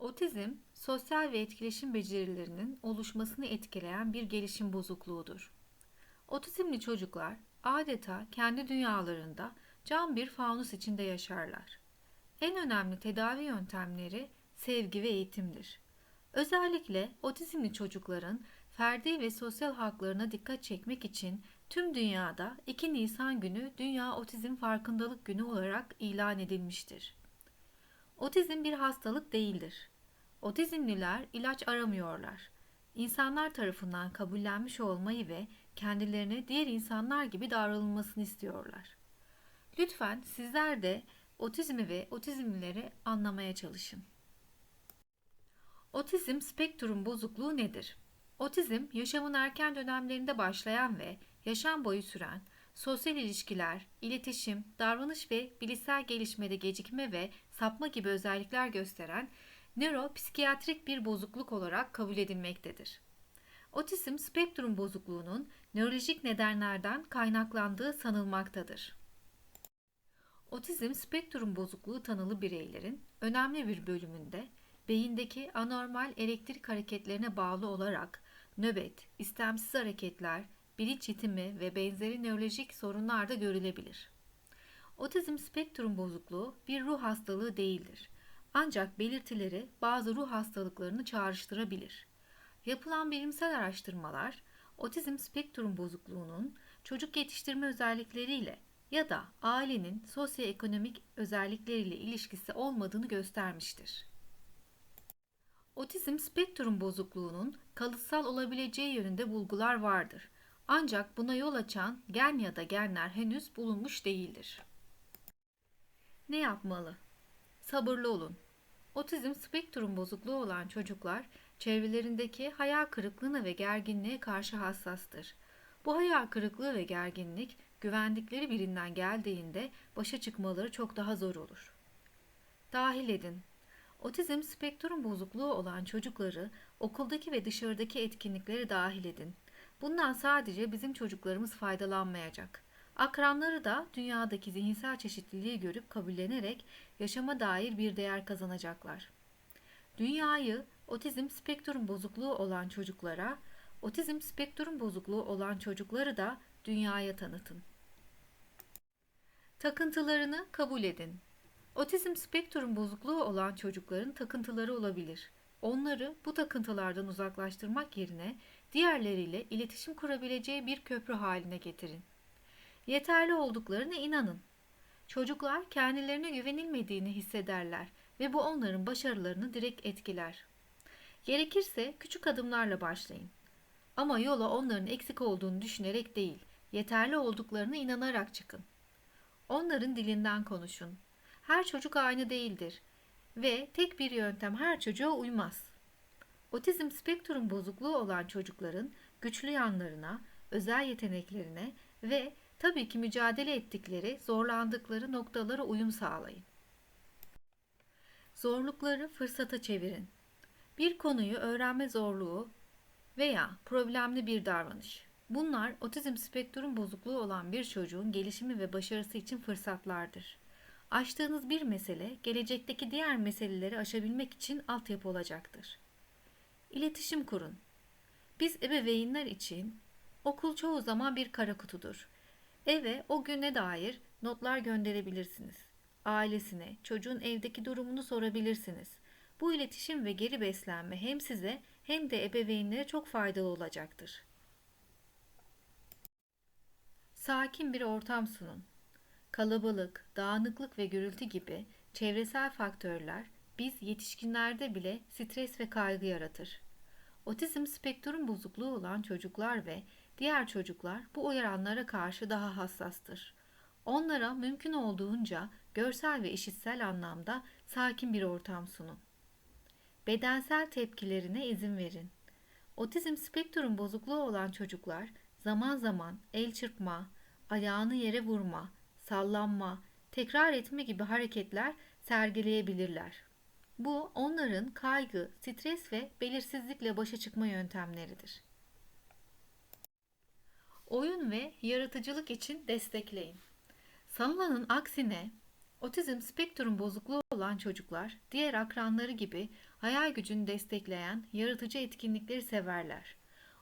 Otizm, sosyal ve etkileşim becerilerinin oluşmasını etkileyen bir gelişim bozukluğudur. Otizmli çocuklar adeta kendi dünyalarında cam bir fanus içinde yaşarlar. En önemli tedavi yöntemleri sevgi ve eğitimdir. Özellikle otizmli çocukların ferdi ve sosyal haklarına dikkat çekmek için tüm dünyada 2 Nisan günü Dünya Otizm Farkındalık Günü olarak ilan edilmiştir. Otizm bir hastalık değildir. Otizmliler ilaç aramıyorlar. İnsanlar tarafından kabullenmiş olmayı ve kendilerine diğer insanlar gibi davranılmasını istiyorlar. Lütfen sizler de otizmi ve otizmlileri anlamaya çalışın. Otizm spektrum bozukluğu nedir? Otizm, yaşamın erken dönemlerinde başlayan ve yaşam boyu süren sosyal ilişkiler, iletişim, davranış ve bilişsel gelişmede gecikme ve sapma gibi özellikler gösteren nöropsikiyatrik bir bozukluk olarak kabul edilmektedir. Otizm spektrum bozukluğunun nörolojik nedenlerden kaynaklandığı sanılmaktadır. Otizm spektrum bozukluğu tanılı bireylerin önemli bir bölümünde beyindeki anormal elektrik hareketlerine bağlı olarak nöbet, istemsiz hareketler, bilinç yitimi ve benzeri nörolojik sorunlar da görülebilir. Otizm spektrum bozukluğu bir ruh hastalığı değildir. Ancak belirtileri bazı ruh hastalıklarını çağrıştırabilir. Yapılan bilimsel araştırmalar otizm spektrum bozukluğunun çocuk yetiştirme özellikleriyle ya da ailenin sosyoekonomik özellikleriyle ilişkisi olmadığını göstermiştir. Otizm spektrum bozukluğunun kalıtsal olabileceği yönünde bulgular vardır. Ancak buna yol açan gen ya da genler henüz bulunmuş değildir. Ne yapmalı? Sabırlı olun. Otizm spektrum bozukluğu olan çocuklar çevrelerindeki hayal kırıklığına ve gerginliğe karşı hassastır. Bu hayal kırıklığı ve gerginlik güvendikleri birinden geldiğinde başa çıkmaları çok daha zor olur. Dahil edin. Otizm spektrum bozukluğu olan çocukları okuldaki ve dışarıdaki etkinliklere dahil edin. Bundan sadece bizim çocuklarımız faydalanmayacak. Akranları da dünyadaki zihinsel çeşitliliği görüp kabullenerek yaşama dair bir değer kazanacaklar. Dünyayı otizm spektrum bozukluğu olan çocuklara, otizm spektrum bozukluğu olan çocukları da dünyaya tanıtın. Takıntılarını kabul edin. Otizm spektrum bozukluğu olan çocukların takıntıları olabilir. Onları bu takıntılardan uzaklaştırmak yerine diğerleriyle iletişim kurabileceği bir köprü haline getirin. Yeterli olduklarına inanın. Çocuklar kendilerine güvenilmediğini hissederler ve bu onların başarılarını direkt etkiler. Gerekirse küçük adımlarla başlayın. Ama yola onların eksik olduğunu düşünerek değil, yeterli olduklarına inanarak çıkın. Onların dilinden konuşun. Her çocuk aynı değildir ve tek bir yöntem her çocuğa uymaz. Otizm spektrum bozukluğu olan çocukların güçlü yanlarına, özel yeteneklerine ve tabii ki mücadele ettikleri, zorlandıkları noktalara uyum sağlayın. Zorlukları fırsata çevirin. Bir konuyu öğrenme zorluğu veya problemli bir davranış. Bunlar otizm spektrum bozukluğu olan bir çocuğun gelişimi ve başarısı için fırsatlardır. Aştığınız bir mesele gelecekteki diğer meseleleri aşabilmek için altyapı olacaktır. İletişim kurun. Biz ebeveynler için okul çoğu zaman bir kara kutudur. Eve o güne dair notlar gönderebilirsiniz. Ailesine, çocuğun evdeki durumunu sorabilirsiniz. Bu iletişim ve geri beslenme hem size hem de ebeveynlere çok faydalı olacaktır. Sakin bir ortam sunun. Kalabalık, dağınıklık ve gürültü gibi çevresel faktörler biz yetişkinlerde bile stres ve kaygı yaratır. Otizm spektrum bozukluğu olan çocuklar ve diğer çocuklar bu uyaranlara karşı daha hassastır. Onlara mümkün olduğunca görsel ve işitsel anlamda sakin bir ortam sunun. Bedensel tepkilerine izin verin. Otizm spektrum bozukluğu olan çocuklar zaman zaman el çırpma, ayağını yere vurma, sallanma, tekrar etme gibi hareketler sergileyebilirler. Bu onların kaygı, stres ve belirsizlikle başa çıkma yöntemleridir. Oyun ve yaratıcılık için destekleyin. Sanılanın aksine Otizm spektrum bozukluğu olan çocuklar diğer akranları gibi hayal gücünü destekleyen yaratıcı etkinlikleri severler.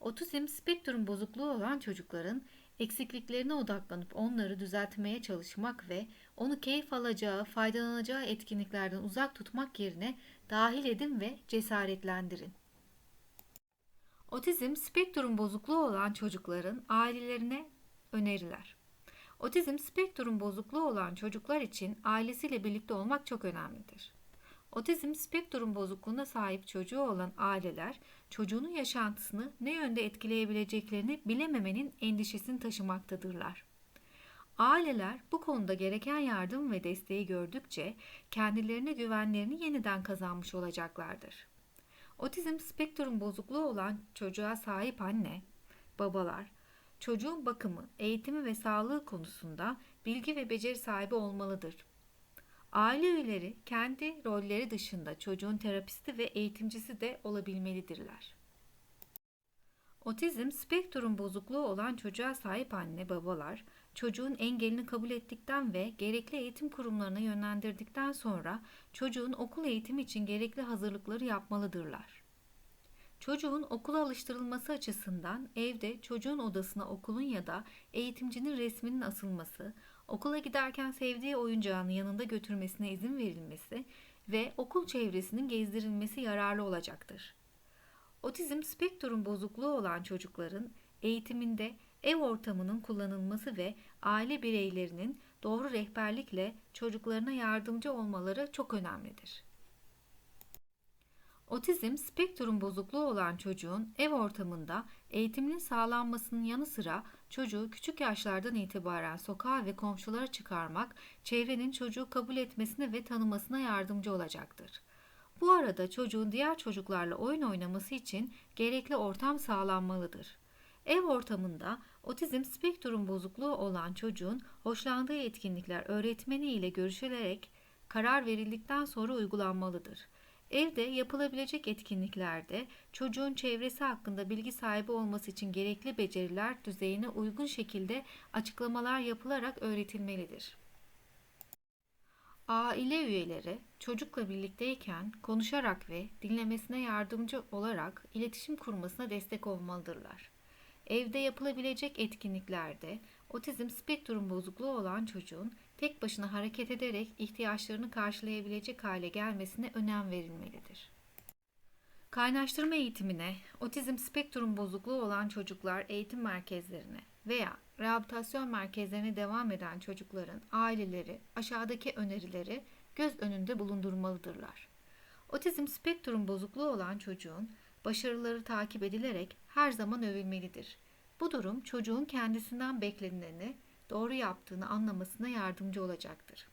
Otizm spektrum bozukluğu olan çocukların eksikliklerine odaklanıp onları düzeltmeye çalışmak ve onu keyif alacağı, faydalanacağı etkinliklerden uzak tutmak yerine dahil edin ve cesaretlendirin. Otizm spektrum bozukluğu olan çocukların ailelerine öneriler. Otizm spektrum bozukluğu olan çocuklar için ailesiyle birlikte olmak çok önemlidir. Otizm spektrum bozukluğuna sahip çocuğu olan aileler çocuğunun yaşantısını ne yönde etkileyebileceklerini bilememenin endişesini taşımaktadırlar. Aileler bu konuda gereken yardım ve desteği gördükçe kendilerine güvenlerini yeniden kazanmış olacaklardır. Otizm spektrum bozukluğu olan çocuğa sahip anne, babalar, çocuğun bakımı, eğitimi ve sağlığı konusunda bilgi ve beceri sahibi olmalıdır. Aile üyeleri kendi rolleri dışında çocuğun terapisti ve eğitimcisi de olabilmelidirler. Otizm spektrum bozukluğu olan çocuğa sahip anne babalar çocuğun engelini kabul ettikten ve gerekli eğitim kurumlarına yönlendirdikten sonra çocuğun okul eğitimi için gerekli hazırlıkları yapmalıdırlar. Çocuğun okula alıştırılması açısından evde çocuğun odasına okulun ya da eğitimcinin resminin asılması, okula giderken sevdiği oyuncağını yanında götürmesine izin verilmesi ve okul çevresinin gezdirilmesi yararlı olacaktır. Otizm spektrum bozukluğu olan çocukların eğitiminde ev ortamının kullanılması ve aile bireylerinin doğru rehberlikle çocuklarına yardımcı olmaları çok önemlidir. Otizm spektrum bozukluğu olan çocuğun ev ortamında eğitiminin sağlanmasının yanı sıra çocuğu küçük yaşlardan itibaren sokağa ve komşulara çıkarmak, çevrenin çocuğu kabul etmesine ve tanımasına yardımcı olacaktır. Bu arada çocuğun diğer çocuklarla oyun oynaması için gerekli ortam sağlanmalıdır. Ev ortamında otizm spektrum bozukluğu olan çocuğun hoşlandığı etkinlikler öğretmeni ile görüşülerek karar verildikten sonra uygulanmalıdır. Evde yapılabilecek etkinliklerde çocuğun çevresi hakkında bilgi sahibi olması için gerekli beceriler düzeyine uygun şekilde açıklamalar yapılarak öğretilmelidir. Aile üyeleri çocukla birlikteyken konuşarak ve dinlemesine yardımcı olarak iletişim kurmasına destek olmalıdırlar. Evde yapılabilecek etkinliklerde otizm spektrum bozukluğu olan çocuğun tek başına hareket ederek ihtiyaçlarını karşılayabilecek hale gelmesine önem verilmelidir. Kaynaştırma eğitimine, otizm spektrum bozukluğu olan çocuklar eğitim merkezlerine veya rehabilitasyon merkezlerine devam eden çocukların aileleri aşağıdaki önerileri göz önünde bulundurmalıdırlar. Otizm spektrum bozukluğu olan çocuğun başarıları takip edilerek her zaman övülmelidir. Bu durum çocuğun kendisinden beklenileni doğru yaptığını anlamasına yardımcı olacaktır.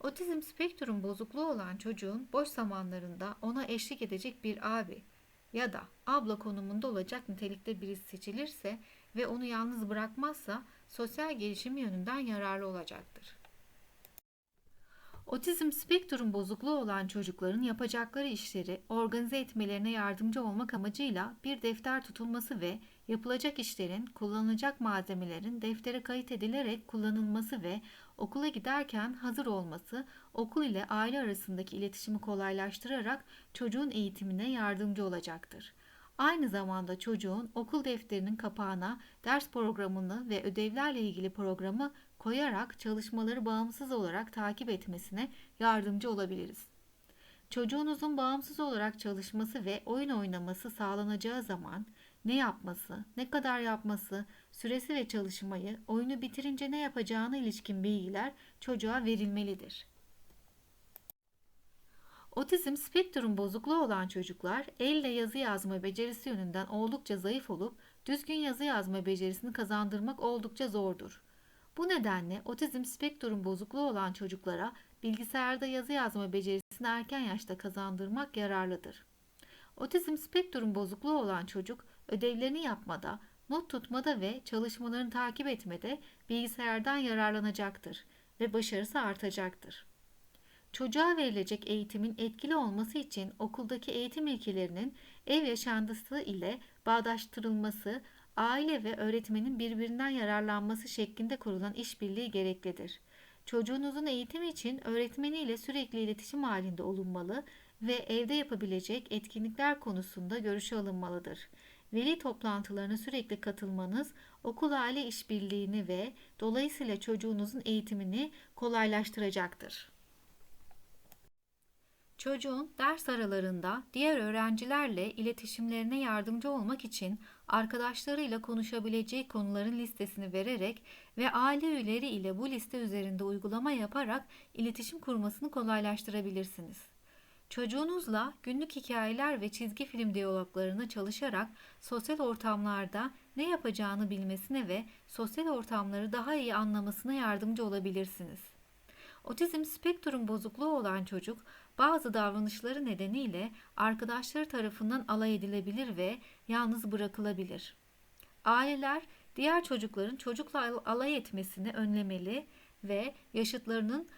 Otizm spektrum bozukluğu olan çocuğun boş zamanlarında ona eşlik edecek bir abi ya da abla konumunda olacak nitelikte birisi seçilirse ve onu yalnız bırakmazsa sosyal gelişimi yönünden yararlı olacaktır. Otizm spektrum bozukluğu olan çocukların yapacakları işleri organize etmelerine yardımcı olmak amacıyla bir defter tutulması ve yapılacak işlerin, kullanılacak malzemelerin deftere kayıt edilerek kullanılması ve okula giderken hazır olması okul ile aile arasındaki iletişimi kolaylaştırarak çocuğun eğitimine yardımcı olacaktır. Aynı zamanda çocuğun okul defterinin kapağına ders programını ve ödevlerle ilgili programı koyarak çalışmaları bağımsız olarak takip etmesine yardımcı olabiliriz. Çocuğunuzun bağımsız olarak çalışması ve oyun oynaması sağlanacağı zaman ne yapması, ne kadar yapması, süresi ve çalışmayı, oyunu bitirince ne yapacağına ilişkin bilgiler çocuğa verilmelidir. Otizm spektrum bozukluğu olan çocuklar elle yazı yazma becerisi yönünden oldukça zayıf olup düzgün yazı yazma becerisini kazandırmak oldukça zordur. Bu nedenle otizm spektrum bozukluğu olan çocuklara bilgisayarda yazı yazma becerisini erken yaşta kazandırmak yararlıdır. Otizm spektrum bozukluğu olan çocuk ödevlerini yapmada, not tutmada ve çalışmalarını takip etmede bilgisayardan yararlanacaktır ve başarısı artacaktır. Çocuğa verilecek eğitimin etkili olması için okuldaki eğitim ilkelerinin ev yaşantısı ile bağdaştırılması, aile ve öğretmenin birbirinden yararlanması şeklinde kurulan işbirliği gereklidir. Çocuğunuzun eğitimi için öğretmeniyle sürekli iletişim halinde olunmalı ve evde yapabilecek etkinlikler konusunda görüşe alınmalıdır. Veli toplantılarına sürekli katılmanız okul aile işbirliğini ve dolayısıyla çocuğunuzun eğitimini kolaylaştıracaktır. Çocuğun ders aralarında diğer öğrencilerle iletişimlerine yardımcı olmak için arkadaşlarıyla konuşabileceği konuların listesini vererek ve aile üyeleri ile bu liste üzerinde uygulama yaparak iletişim kurmasını kolaylaştırabilirsiniz. Çocuğunuzla günlük hikayeler ve çizgi film diyaloglarını çalışarak sosyal ortamlarda ne yapacağını bilmesine ve sosyal ortamları daha iyi anlamasına yardımcı olabilirsiniz. Otizm spektrum bozukluğu olan çocuk bazı davranışları nedeniyle arkadaşları tarafından alay edilebilir ve yalnız bırakılabilir. Aileler diğer çocukların çocukla alay etmesini önlemeli ve yaşıtlarının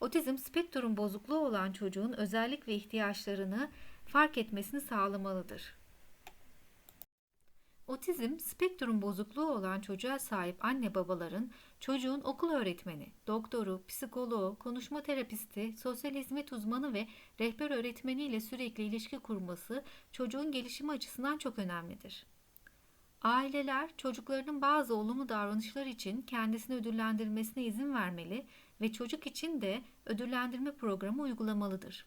otizm spektrum bozukluğu olan çocuğun özellik ve ihtiyaçlarını fark etmesini sağlamalıdır. Otizm spektrum bozukluğu olan çocuğa sahip anne babaların çocuğun okul öğretmeni, doktoru, psikoloğu, konuşma terapisti, sosyal hizmet uzmanı ve rehber öğretmeni ile sürekli ilişki kurması çocuğun gelişimi açısından çok önemlidir. Aileler çocuklarının bazı olumlu davranışlar için kendisini ödüllendirmesine izin vermeli ve çocuk için de ödüllendirme programı uygulamalıdır.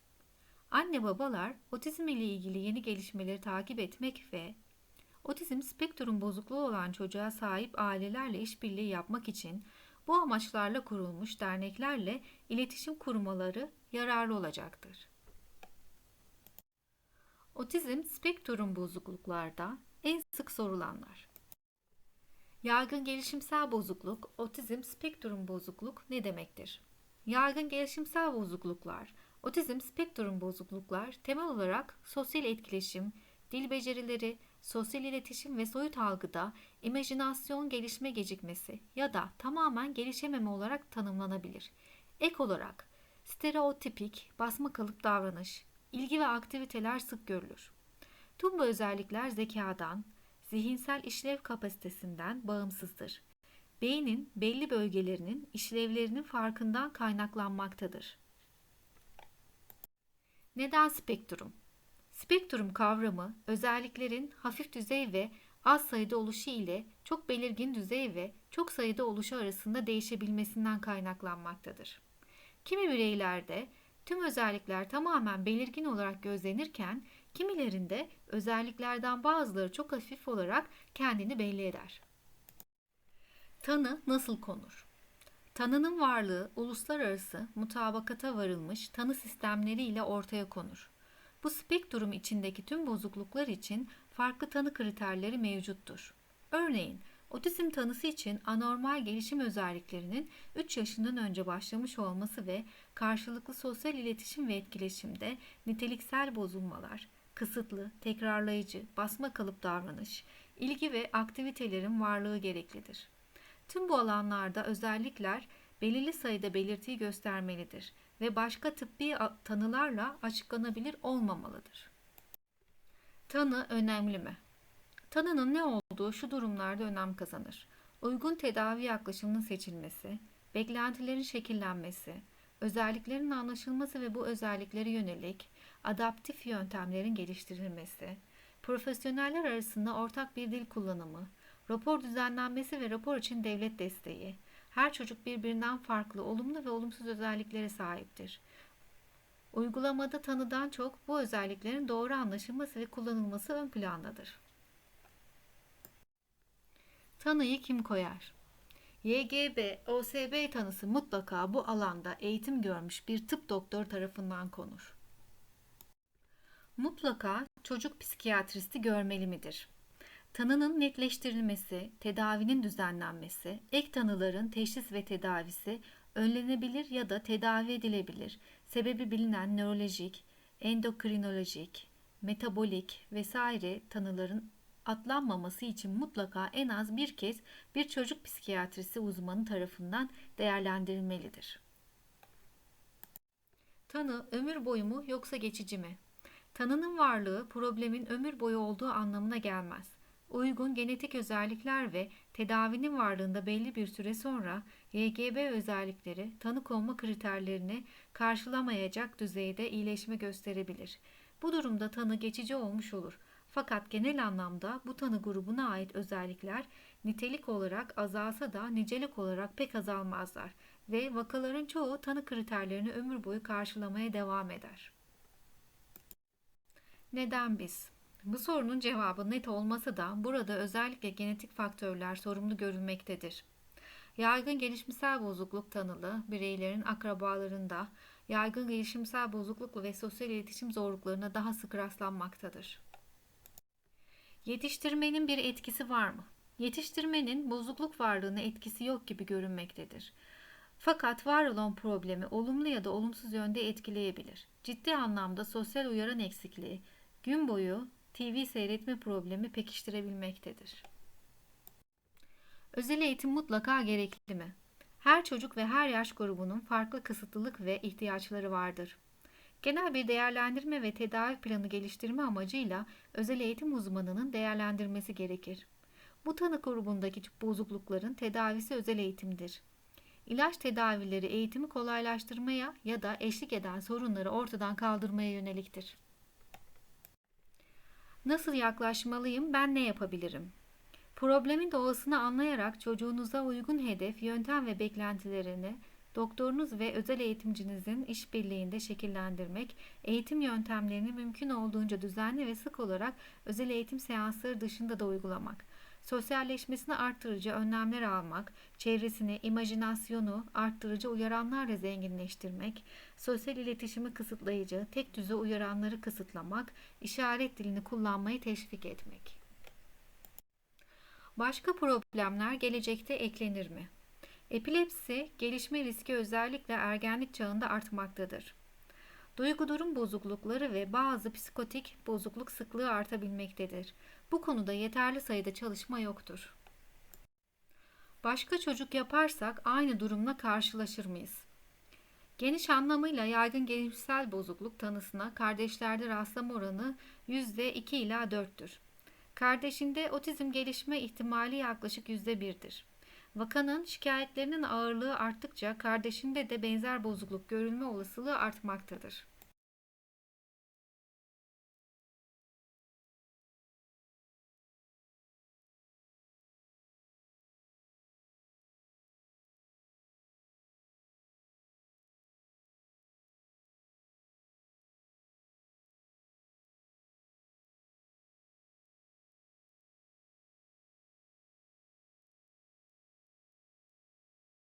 Anne babalar otizm ile ilgili yeni gelişmeleri takip etmek ve Otizm spektrum bozukluğu olan çocuğa sahip ailelerle işbirliği yapmak için bu amaçlarla kurulmuş derneklerle iletişim kurmaları yararlı olacaktır. Otizm spektrum bozukluklarda en sık sorulanlar. Yaygın gelişimsel bozukluk, otizm spektrum bozukluk ne demektir? Yaygın gelişimsel bozukluklar, otizm spektrum bozukluklar temel olarak sosyal etkileşim, dil becerileri, sosyal iletişim ve soyut algıda imajinasyon gelişme gecikmesi ya da tamamen gelişememe olarak tanımlanabilir. Ek olarak stereotipik, basma kalıp davranış, ilgi ve aktiviteler sık görülür. Tüm bu özellikler zekadan, zihinsel işlev kapasitesinden bağımsızdır. Beynin belli bölgelerinin işlevlerinin farkından kaynaklanmaktadır. Neden spektrum? Spektrum kavramı özelliklerin hafif düzey ve az sayıda oluşu ile çok belirgin düzey ve çok sayıda oluşu arasında değişebilmesinden kaynaklanmaktadır. Kimi bireylerde tüm özellikler tamamen belirgin olarak gözlenirken kimilerinde özelliklerden bazıları çok hafif olarak kendini belli eder. Tanı nasıl konur? Tanının varlığı uluslararası mutabakata varılmış tanı sistemleri ile ortaya konur. Bu spektrum içindeki tüm bozukluklar için farklı tanı kriterleri mevcuttur. Örneğin otizm tanısı için anormal gelişim özelliklerinin 3 yaşından önce başlamış olması ve karşılıklı sosyal iletişim ve etkileşimde niteliksel bozulmalar, kısıtlı, tekrarlayıcı, basma kalıp davranış, ilgi ve aktivitelerin varlığı gereklidir. Tüm bu alanlarda özellikler belirli sayıda belirtiyi göstermelidir ve başka tıbbi tanılarla açıklanabilir olmamalıdır. Tanı önemli mi? Tanının ne olduğu şu durumlarda önem kazanır. Uygun tedavi yaklaşımının seçilmesi, beklentilerin şekillenmesi, özelliklerin anlaşılması ve bu özelliklere yönelik adaptif yöntemlerin geliştirilmesi, profesyoneller arasında ortak bir dil kullanımı, rapor düzenlenmesi ve rapor için devlet desteği, her çocuk birbirinden farklı olumlu ve olumsuz özelliklere sahiptir. Uygulamada tanıdan çok bu özelliklerin doğru anlaşılması ve kullanılması ön plandadır. Tanıyı kim koyar? YGB, OSB tanısı mutlaka bu alanda eğitim görmüş bir tıp doktoru tarafından konur. Mutlaka çocuk psikiyatristi görmeli midir? Tanının netleştirilmesi, tedavinin düzenlenmesi, ek tanıların teşhis ve tedavisi önlenebilir ya da tedavi edilebilir. Sebebi bilinen nörolojik, endokrinolojik, metabolik vesaire tanıların atlanmaması için mutlaka en az bir kez bir çocuk psikiyatrisi uzmanı tarafından değerlendirilmelidir. Tanı ömür boyu mu yoksa geçici mi? Tanının varlığı problemin ömür boyu olduğu anlamına gelmez. uygun genetik özellikler ve tedavinin varlığında belli bir süre sonra YGB özellikleri tanı konma kriterlerini karşılamayacak düzeyde iyileşme gösterebilir. Bu durumda tanı geçici olmuş olur. Fakat genel anlamda bu tanı grubuna ait özellikler nitelik olarak azalsa da nicelik olarak pek azalmazlar ve vakaların çoğu tanı kriterlerini ömür boyu karşılamaya devam eder. Neden biz? Bu sorunun cevabı net olmasa da burada özellikle genetik faktörler sorumlu görülmektedir. Yaygın gelişimsel bozukluk tanılı bireylerin akrabalarında yaygın gelişimsel bozukluk ve sosyal iletişim zorluklarına daha sık rastlanmaktadır. Yetiştirmenin bir etkisi var mı? Yetiştirmenin bozukluk varlığına etkisi yok gibi görünmektedir. Fakat var olan problemi olumlu ya da olumsuz yönde etkileyebilir. Ciddi anlamda sosyal uyaran eksikliği, gün boyu TV seyretme problemi pekiştirebilmektedir. Özel eğitim mutlaka gerekli mi? Her çocuk ve her yaş grubunun farklı kısıtlılık ve ihtiyaçları vardır. Genel bir değerlendirme ve tedavi planı geliştirme amacıyla özel eğitim uzmanının değerlendirmesi gerekir. Bu tanı grubundaki bozuklukların tedavisi özel eğitimdir. İlaç tedavileri eğitimi kolaylaştırmaya ya da eşlik eden sorunları ortadan kaldırmaya yöneliktir. Nasıl yaklaşmalıyım? Ben ne yapabilirim? Problemin doğasını anlayarak çocuğunuza uygun hedef, yöntem ve beklentilerini doktorunuz ve özel eğitimcinizin işbirliğinde şekillendirmek, eğitim yöntemlerini mümkün olduğunca düzenli ve sık olarak özel eğitim seansları dışında da uygulamak, sosyalleşmesini arttırıcı önlemler almak, çevresini, imajinasyonu arttırıcı uyaranlarla zenginleştirmek, sosyal iletişimi kısıtlayıcı, tek düze uyaranları kısıtlamak, işaret dilini kullanmayı teşvik etmek. Başka problemler gelecekte eklenir mi? Epilepsi, gelişme riski özellikle ergenlik çağında artmaktadır. Duygu durum bozuklukları ve bazı psikotik bozukluk sıklığı artabilmektedir. Bu konuda yeterli sayıda çalışma yoktur. Başka çocuk yaparsak aynı durumla karşılaşır mıyız? Geniş anlamıyla yaygın gelişimsel bozukluk tanısına kardeşlerde rastlama oranı %2 ila 4'tür. Kardeşinde otizm gelişme ihtimali yaklaşık %1'dir. Vakanın şikayetlerinin ağırlığı arttıkça kardeşinde de benzer bozukluk görülme olasılığı artmaktadır.